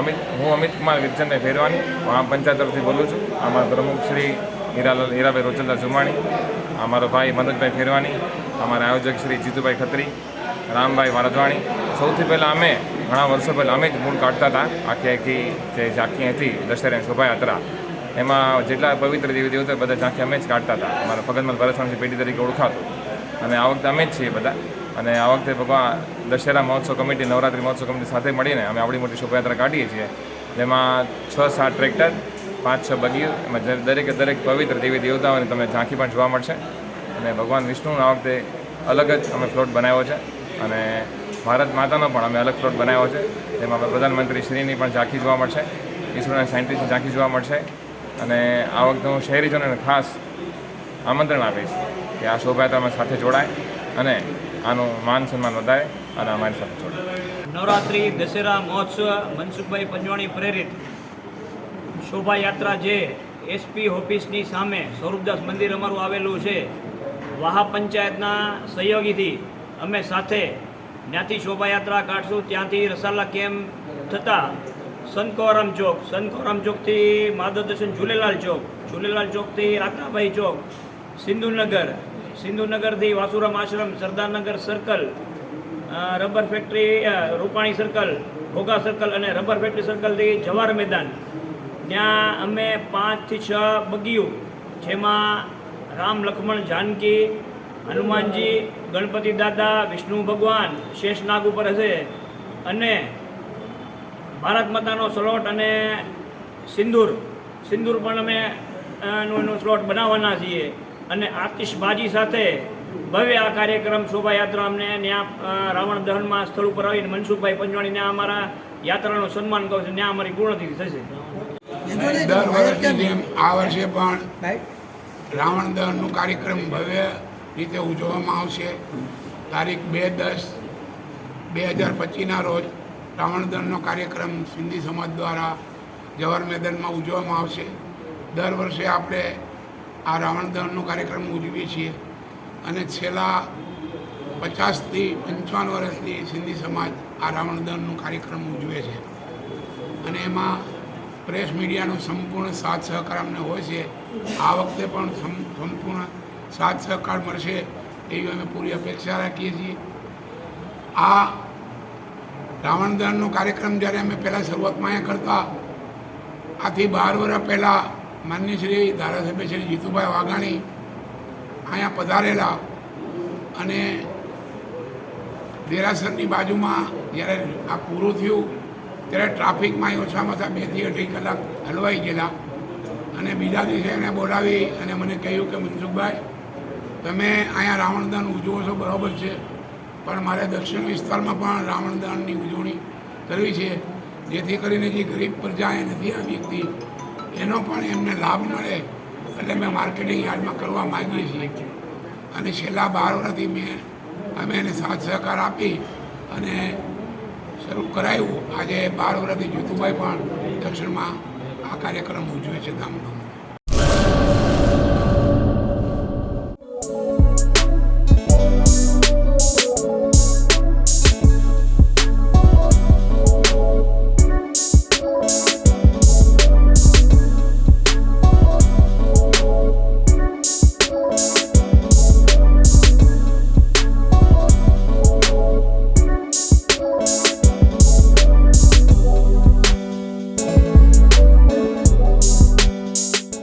અમિત, હું અમિત કુમાર વિરચંદભાઈ ફેરવાની મહા પંચાયત તરફથી બોલું છું. અમારા પ્રમુખ શ્રી હીરાલાલ, હીરાભાઈ રોચલદા જુમાણી અમારો ભાઈ મનોજભાઈ ફેરવાની અમારા આયોજક શ્રી જીતુભાઈ ખત્રી, રામભાઈ વારદવાણી સૌથી પહેલાં અમે, ઘણા વર્ષો પહેલાં અમે જ મૂળ કાઢતા હતા. આખી આખી જે ઝાંખી હતી દશેરાની શોભાયાત્રા, એમાં જેટલા પવિત્ર દેવી દેવતા બધા ઝાંખી અમે જ કાઢતા હતા. અમારા ભગતમલ ભરતસ્વામી પેઢી તરીકે ઓળખાતું. અને આ વખતે અમે જ છીએ બધા. અને આ વખતે ભગવાન દશેરા મહોત્સવ કમિટી, નવરાત્રિ મહોત્સવ કમિટી સાથે મળીને અમે આવડી મોટી શોભાયાત્રા કાઢીએ છીએ. જેમાં છ, સાત ટ્રેક્ટર, પાંચ, છ બગીઓ એમાં દરેકે દરેક પવિત્ર દેવી દેવતાઓની તમને ઝાંખી પણ જોવા મળશે. અને ભગવાન વિષ્ણુનો આ વખતે અલગ જ અમે ફ્લોટ બનાવ્યો છે. અને ભારત માતાનો પણ અમે અલગ ફ્લોટ બનાવ્યો છે. જેમાં આપણે પ્રધાનમંત્રી શ્રીની પણ ઝાંખી જોવા મળશે. ઈસરોના સાયન્ટિસ્ટની ઝાંખી જોવા મળશે. અને આ વખતે હું શહેરીજનોને ખાસ આમંત્રણ આપીશ કે આ શોભાયાત્રામાં સાથે જોડાય. અને આનું માન સન્માન વધારે, અને અમારી સાથે જોડાય. નવરાત્રિ, દશેરા, મહોત્સવ, મનસુખભાઈ પંજવાણી પ્રેરિત શોભાયાત્રા જે એસપી ઓફિસની સામે સ્વરૂપદાસ મંદિર અમારું આવેલું છે વાહા પંચાયતના સહયોગીથી અમે સાથે ત્યાંથી શોભાયાત્રા કાઢશું. ત્યાંથી રસાલા કેમ્પ થતાં સંતકોરામ ચોક, સંતકોરામ ચોકથી માધવ દર્શન ઝૂલેલાલ ચોક, ઝૂલેલાલ ચોકથી રાતાભાઈ ચોક, Sindhunagar સિંધુનગરથી Vasuram Ashram, Sardarnagar circle rubber factory Rupani circle Ghogha circle અને રબર ફેક્ટરી સર્કલથી જવાહર મેદાન. ત્યાં અમે પાંચથી છ બગીયું, જેમાં રામ લક્ષ્મણ જાનકી, હનુમાનજી, ગણપતિ દાદા, વિષ્ણુ ભગવાન શેષનાગ ઉપર હશે અને ભારત માતાનો સ્લોટ અને સિંદૂર. સિંદૂર પણ અમે એનું સ્લોટ બનાવવાના છીએ. અને આતિશબાજી સાથે ભવ્ય આ કાર્યક્રમ શોભાયાત્રા અમને ત્યાં રાવણ દહનમાં સ્થળ ઉપર આવીને મનસુખભાઈ પંજવાણી ત્યાં અમારા યાત્રાનું સન્માન કરશે ત્યાં અમારી પૂર્ણતિથિ થશે. દર વર્ષની જેમ આ વર્ષે પણ રાવણ દહનનો કાર્યક્રમ ભવ્ય રીતે ઉજવવામાં આવશે. તારીખ બે દસ બે હજાર પચીસના રોજ રાવણ દહનનો કાર્યક્રમ સિંધી સમાજ દ્વારા જવાહર મેદાનમાં ઉજવવામાં આવશે. દર વર્ષે આપણે આ રાવણ દહનનો કાર્યક્રમ ઉજવીએ છીએ. અને છેલ્લા પચાસથી પંચાવન વર્ષથી સિંધી સમાજ આ રાવણ દહનનો કાર્યક્રમ ઉજવે છે. અને એમાં પ્રેસ મીડિયાનો સંપૂર્ણ સાથ સહકાર અમને હોય છે. આ વખતે પણ સંપૂર્ણ સાથ સહકાર મળશે એવી અમે પૂરી અપેક્ષા રાખીએ છીએ. આ રાવણ દહનનો કાર્યક્રમ જ્યારે અમે પહેલાં શરૂઆતમાં અહીંયા કરતા, આથી બાર વર્ષ પહેલાં માન્ય શ્રી ધારાસભ્ય શ્રી જીતુભાઈ વાઘાણી અહીંયા પધારેલા અને દેરાસરની બાજુમાં જ્યારે આ પૂરું થયું, ત્યારે ટ્રાફિકમાં ઓછામાં ઓછા બેથી અઢી કલાક હલવાઈ ગયેલા. અને બીજા દિવસે એને બોલાવી અને મને કહ્યું કે, મનસુખભાઈ, તમે અહીંયા રાવણદાન ઉજવો છો, બરાબર છે, પણ મારે દક્ષિણ વિસ્તારમાં પણ રાવણદાનની ઉજવણી કરવી છે. જેથી કરીને જે ગરીબ પ્રજા એ નથી આવી શકતી એનો પણ એમને લાભ મળે એટલે મેં માર્કેટિંગ યાર્ડમાં કરવા માગીએ છીએ. અને છેલ્લા બાર વર્ષથી મેં, અમે એને સાથ સહકાર આપી અને શરૂ કરાયું. આજે બાર વર્ષથી જીતુભાઈ પણ દક્ષિણમાં આ કાર્યક્રમ ઉજવે છે ધામધૂમ